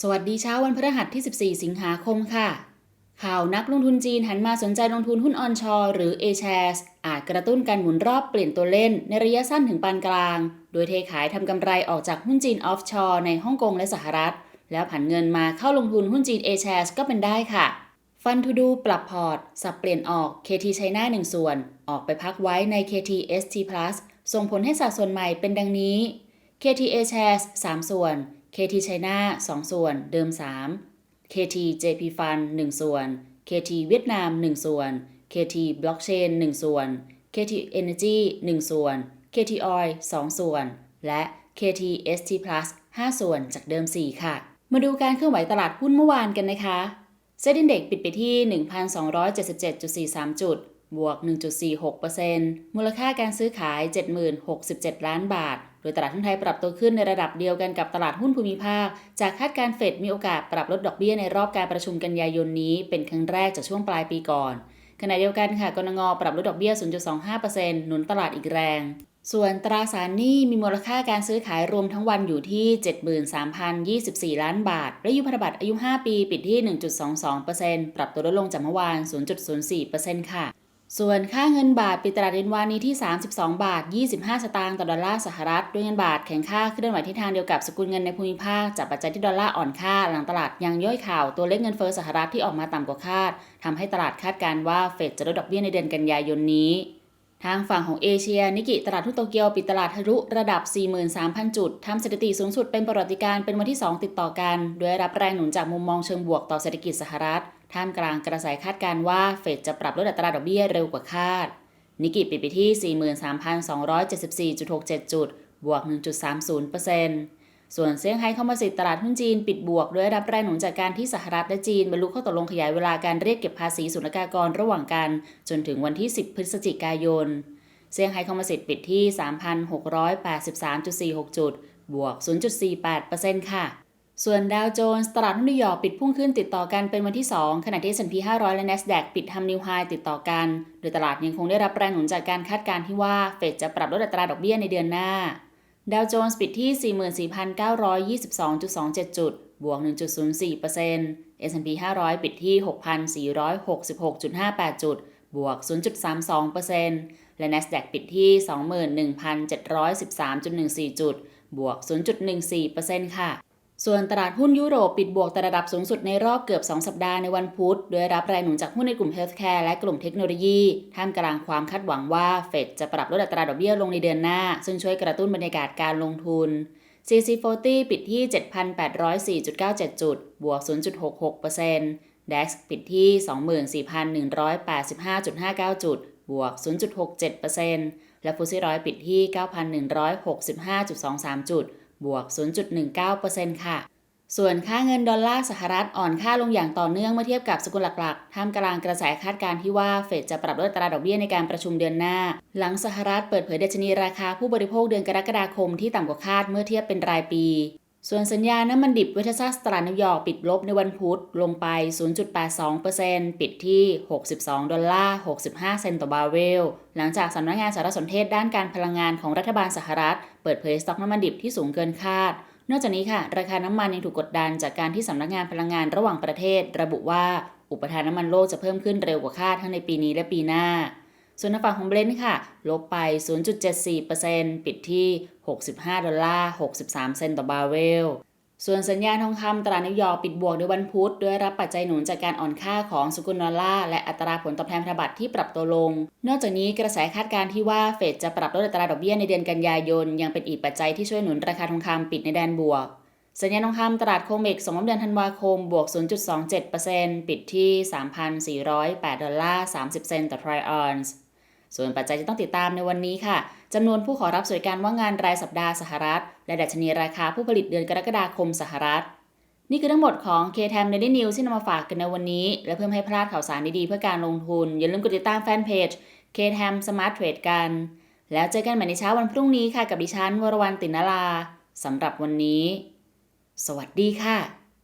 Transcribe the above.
สวัสดีเช้าวันพฤหัสที่ 14 สิงหาคมค่ะ ข่าวนักลงทุนจีนหันมาสนใจลงทุนหุ้นออนชอหรือ A-shares อาจกระตุ้นการหมุนรอบเปลี่ยนตัวเล่นในระยะสั้นถึงปานกลาง โดยเทขายทำกำไรออกจากหุ้นจีนออฟชอร์ในฮ่องกงและสหรัฐ แล้วผันเงินมาเข้าลงทุนหุ้นจีน A-shares ก็เป็นได้ค่ะ ฟันทูดูปรับพอร์ต สับเปลี่ยนออก KT China 1ส่วน ออกไปพักไว้ใน KT ST Plus ส่งผลให้สัดส่วนใหม่เป็นดังนี้ KT A Shares 3 ส่วน KT China 2ส่วน เดิม 3 KT JP Fund 1 ส่วน KT เวียดนาม 1 ส่วน KT Blockchain 1 ส่วน KT Energy 1 ส่วน KT Oil 2 ส่วน และ KT ST Plus 5 ส่วนจากเดิม 4 ค่ะ มาดูการเคลื่อนไหวตลาดหุ้นเมื่อวานกันนะคะเซ็นดินเด็กปิดไปที่ 1,277.43 จุด บวก 1.46%มูลค่าการซื้อขาย 70,067 ล้านบาท โดยตลาดหุ้นไทยปรับตัวขึ้นในระดับเดียวกันกับตลาดหุ้นภูมิภาค จากคาดการเฟดมีโอกาสปรับลดดอกเบี้ยในรอบการประชุมกันยายนนี้ เป็นครั้งแรกจากช่วงปลายปีก่อน ขณะเดียวกันค่ะกรงปรับลดดอกเบี้ย 0.25%หนุนตลาดอีกแรง ส่วนตราสารหนี้มีมูลค่าการซื้อขายรวมทั้งวันอยู่ที่ 73,024 ล้านบาท และยุพันธบัตรอายุ 5 ปี ปิดที่ 1.22%ปรับตัวลดลงจากเมื่อวาน 0.04%ค่ะ ส่วนค่าเงินบาทปิดตลาดเย็นวานนี้ที่ 32 บาท 25 สตางค์ต่อดอลลาร์สหรัฐด้วยเงินบาทแข็งค่าเคลื่อนไหวทิศทางเดียวกับสกุลเงินในภูมิภาคจากปัจจัยที่ดอลลาร์อ่อนค่าหลังตลาดยังย่อยข่าวตัวเลขเงินเฟ้อสหรัฐที่ออกมาต่ำกว่าคาดทำให้ตลาดคาดการณ์ว่าเฟดจะลดดอกเบี้ยในเดือนกันยายนนี้ ทางฝั่งของเอเชีย นิกิตลาดหุ้นโตเกียวปิดตลาดทะลุระดับ 43,000 จุดทำสถิติสูงสุดเป็นประวัติการณ์เป็นวันที่ 2 ติดต่อกันโดยรับแรงหนุนจากมุมมองเชิงบวกต่อเศรษฐกิจสหรัฐ ท่ามกลางกระแสคาดการว่าเฟดจะปรับลดอัตราดอกเบี้ยเร็วกว่าคาด นิกิปิดไปที่ 43,274.67 จุด บวก 1.30%ส่วนเซี่ยงไฮ้คอมโพสิตตลาดหุ้นจีนปิดบวกด้วยรับแรงหนุนจากการที่สหรัฐและจีนบรรลุข้อตกลงขยายเวลาการเรียกเก็บภาษีศุลกากรระหว่างกัน จนถึงวันที่ 10 พฤศจิกายน เซี่ยงไฮ้คอมโพสิตปิดที่ 3,683.46 จุด บวก 0.48%ค่ะ ส่วนดาวโจนส์ตลาดหุ้นนิวยอร์กปิดพุ่งขึ้นติดต่อกันเป็นวันที่ 2 ขณะที่ S&P 500 และ NASDAQ ปิดทำนิวไฮติดต่อกัน โดยตลาดยังคงได้รับแรงหนุนจากการคาดการณ์ที่ว่าเฟดจะปรับลดอัตราดอกเบี้ยในเดือนหน้า ดาวโจนส์ปิดที่ 44,922.27 จุด บวก 1.04% S&P 500 ปิดที่ 6,466.58 จุด บวก 0.32%และ NASDAQ ปิดที่ 21,713.14 จุด บวก 0.14%ค่ะ ส่วนตลาดหุ้นยุโรปปิดบวกแต่ระดับสูงสุดในรอบเกือบ 2 สัปดาห์ในวันพุธ โดยรับแรงหนุนจากหุ้นในกลุ่มเฮลท์แคร์และกลุ่มเทคโนโลยี ท่ามกลางความคาดหวังว่าเฟดจะปรับลดอัตราดอกเบี้ยลงในเดือนหน้า ซึ่งช่วยกระตุ้นบรรยากาศการลงทุน CC40 ปิดที่ 7,804.97 จุด บวก 0.66% DAX ปิดที่ 24,185.59 จุด บวก 0.67%และฟุตซี่ร้อยปิดที่ 9,165.23 จุด บวก 0.19%ค่ะ ส่วนค่าเงินดอลลาร์สหรัฐอ่อนค่าลงอย่างต่อเนื่องเมื่อเทียบกับสกุลหลักๆ ท่ามกลางกระแสคาดการณ์ที่ว่าเฟดจะปรับลดอัตราดอกเบี้ยในการประชุมเดือนหน้า หลังสหรัฐเปิดเผยดัชนีราคาผู้บริโภคเดือนกรกฎาคมที่ต่ำกว่าคาดเมื่อเทียบเป็นรายปี ส่วนสัญญาน้ำมันดิบเวทซัสตลาดนิวยอร์กปิดลบในวันพุธลงไป 0.82%ปิดที่ 62 ดอลลาร์ 65 เซนต์ต่อบาร์เรล หลังจากสำนักงานสารสนเทศด้านการพลังงานของรัฐบาลสหรัฐ เปิดเผยสต็อกน้ำมันดิบที่สูงเกินคาด นอกจากนี้ค่ะ ราคาน้ำมันยังถูกกดดันจากการที่สำนักงานพลังงานระหว่างประเทศ ระบุว่าอุปทานน้ำมันโลกจะเพิ่มขึ้นเร็วกว่าคาดทั้งในปีนี้และปีหน้า ส่วนในฝั่งของเบรนท์ค่ะ ลบไป 0.74%ปิดที่ 65 ดอลลาร์ 63 เซนต์ต่อบาร์เรลส่วนสัญญาณทองคำตลาดนิวยอร์กปิดบวกในวันพุธด้วยรับปัจจัยหนุนจากการอ่อนค่าของสกุลดอลลาร์และอัตราผลตอบแทนพันธบัตรที่ปรับตัวลง นอกจากนี้กระแสคาดการณ์ที่ว่าเฟดจะปรับลดอัตราดอกเบี้ยในเดือนกันยายน ยังเป็นอีกปัจจัยที่ช่วยหนุนราคาทองคำปิดในแดนบวก สัญญาณทองคำตลาดโคเมกสองเดือนธันวาคมบวก 0.27%ปิดที่ 3,408 ดอลลาร์ 30 เซนต์ต่อทริออนซ์ ส่วนปัจจัยที่ต้องติดตามในวันนี้ค่ะจำนวนผู้ขอรับสวัสดิการว่างงานรายสัปดาห์สหรัฐ และดัชนีราคาผู้ผลิตเดือนกรกฎาคมสหรัฐ นี่คือทั้งหมดของ K-TAM Daily News ที่นำมาฝากกันในวันนี้ และเพื่อไม่ให้พลาดข่าวสารดีๆเพื่อการลงทุน อย่าลืมกดติดตามแฟนเพจ K-TAM Smart Trade กัน แล้วเจอกันใหม่ในเช้าวันพรุ่งนี้ค่ะกับดิฉันวรวรรณตินนาลาสำหรับวันนี้ สวัสดีค่ะ